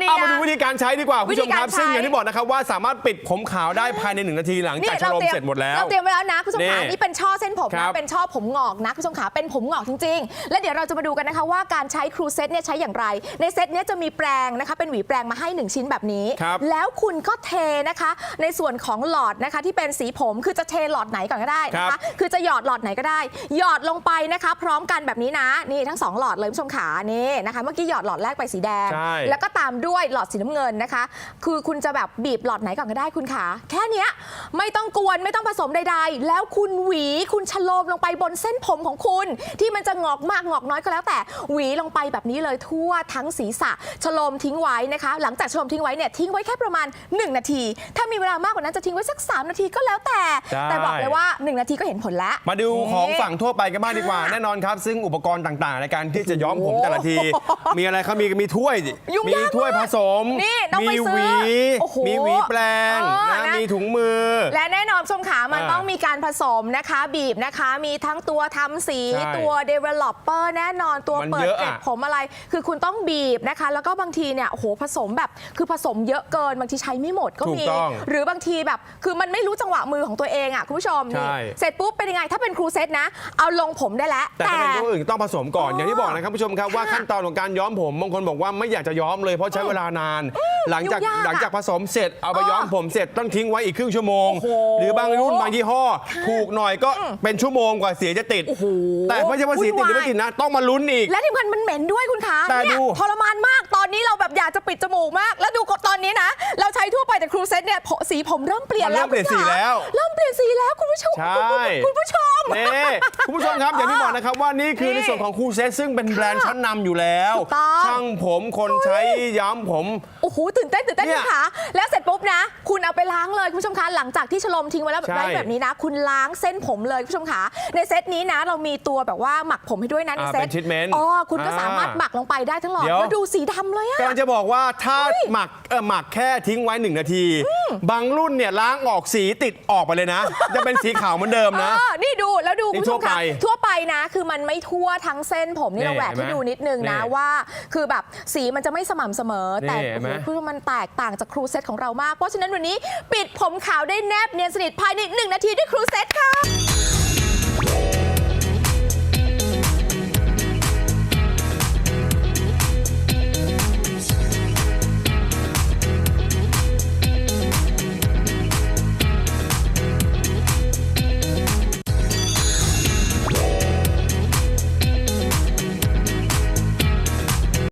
นี่เอามานะดูวิธีการใช้ดีกว่าคุณผู้ชมครับวิธีการใช้ซึ่งอย่างที่บอกนะครับว่าสามารถปิดผมขาวได้ภายในหนึ่งนาทีหลังจากชโลมเสร็จหมดแล้ว เราเตรียมไว้แล้วนะคุณผู้ชมขานี่นี่เป็นช่อเส้นผมครันะบเป็นช่อผมงอกนะคุณผู้ชมขาเป็นผมงอกจริง ๆ และเดี๋ยวเราจะมาดูกันนะคะว่าการใช้ครูเซตเนี่ยใช้อย่างไร ในเซตเนี้ยจะมีแปรงนะคะเป็นหวีแปรงมาให้ 1 ชิ้นแบบนี้ครับแล้วคุณก็เทนะคะ ในส่วนของหลอดนะคะที่เป็นสีผมคือจะเทหลอดไหนก่อนก็ได้นะครัคะบคือจะหยอดหลอดไหนก็ได้ หยอดลงไปนะคะ พร้อมกันแบบนี้นะนี่ทั้งสองหลอดเลยคุณผู้ชมขานี่นะคะ เมื่อกี้หยอดหลอดแรกไปสีแดงใช่แล้วก็ตามด้วยหลอดสีน้ำเงินนะคะ คือคุณจะแบบบีบหลอดไหนก่อนก็ได้คุณขาแค่เนี้ยไม่ต้องกวนไม่ต้องผสมใดๆ แล้วคุณหวีคุณชะโลมลงไปบนเส้นผมของคุณ ที่มันจะงอกมากงอกน้อยก็แล้วแต่หวีลงไปแบบนี้เลยทั่วทั้งศีรษะชะโลมทิ้งไว้นะคะ หลังจากชะโลมทิ้งไว้เนี่ยทิ้งไว้แค่ประมาณ 1 นาที ถ้ามีเวลามากกว่านั้นจะทิ้งไว้สัก 3 นาทีก็แล้วแต่ ใช่ แต่บอกเลยว่า 1 นาทีก็เห็นผลแล้ว มาดูของนี่ฝั่งทั่วไปกันบ้างดีกว่า แน่นอนครับ ซึ่งอุปกรณ์ต่างๆ ในการที่จะย้อมผมแต่ละที มีอะไรเขามีมีถ้วย ยุ่งมียากถ้วยมากผสม นี่ต้องมีไปซื้อหวี โอ้โหมีหวีแปลงเออนะนะ มีถุงมือ และแน่ นอนชมขามันอ่าต้องมีการผสมนะคะ บีบนะคะ มีทั้งตัวทำสีใช่ตัว developer แน่นอนตัวมันเปิดเยอะเกล็ดอะผมอะไร คือคุณต้องบีบนะคะ แล้วก็บางทีเนี่ยโอ้โหผสมแบบ คือผสมเยอะเกินบางทีใช้ไม่หมดก็ถูกมีต้องหรือบางทีแบบ คือมันไม่รู้จังหวะมือของตัวเองอะคุณผู้ชมนี่ใช่ เสร็จปุ๊บเป็นยังไงถ้าเป็นครูเซตนะ เอาลงผมได้แล้ว แต่ถ้าเป็นตัวอื่นต้องผสมก่อน อ๋อออย่างที่บอกนะครับผู้ชมครับว่าค่ะขั้นตอนของการย้อมผมบางคนบอกว่าไม่อยากจะย้อมเลยเพราะใช้เวลานาน หลังจากยุ่งยากอะหลังจากผสมเสร็จเอาไปอ๋อย้อมผมเสร็จต้องทิ้งไว้อีกครึ่งชั่วโมง โอ้โหหรือบางรุ่นบางยี่ห้อ ถูกหน่อยก็เป็นชั่วโมงกว่าเสียจะติด โอ้โหแต่ไม่ใช่ว่าสีติดหรือไม่ติดนะ ต้องมาลุ้นอีก และที่สำคัญมันเหม็นด้วยคุณคะแต่เนี่ยดู ทรมานมากตอนนี้เราแบบอยากจะปิดจมูกมาก แล้วดูตอนนี้นะ เราใช้ทั่วไปแต่ครูเซตเนี่ยผมสีผมเริ่มเปลี่ยนมันเริ่แล้วมเปลี่ยนสีคุณคะแล้วเริ่มเปลี่ยนสีแล้วคุณผู้ชมใช่ คุณผู้ชม นี่คุณผู้ชมครับอย่างที่บอกนะครับว่านี่คือนี่ในส่วนของคูเซตซึ่งเป็นแบรนด์ชั้นนำอยู่แล้วถูกต้อง ช่างผมคนใช้ย้อมผม โอ้โหตื่นเต้นตื่นเต้นเนี่คุยณคะแล้วเสร็จปุ๊บนะ คุณเอาไปล้างเลยคุณผู้ชมคะหลังจากที่ชโลมทิ้งไว้แล้วใช่ไว้แบบนี้นะ คุณล้างเส้นผมเลยคุณผู้ชมคะในเซตนี้นะ เรามีตัวแบบว่าหมักผมให้ด้วยนะในอ่าเซเป็ตน treatment อ๋อคุณก็อ่าสามารถหมักลงไปได้ทั้งหลอดเดี๋ยว แล้วดูสีดำเลยอะ กำลังจะบอกว่าถ้าหมักเออหมักแค่ทิ้งไว้หนึ่งนาที บางรุ่นเนี่ยล้างออกสีติดออกไปเลยนะ จะเป็นสีขาวเหมือนเดิมนะ เออนี่ดูแล้วดูนี่คุณผู้ชมค่ะทั่วไปทั่วไปนะ คือมันไม่ทั่วทั้งเส้นผมนี่นี่เราแหวกเห็นไหมให้ดูนิดนึงนะนี่ว่า คือแบบสีมันจะไม่สม่ำเสมอ แต่นี่เห็โอ้นไหโหม คือมันแตกต่างจากครูเซตของเรามาก เพราะฉะนั้นวันนี้ปิดผมขาวได้แนบเนียนสนิทภายใน 1 นาทีด้วยครูเซตค่ะ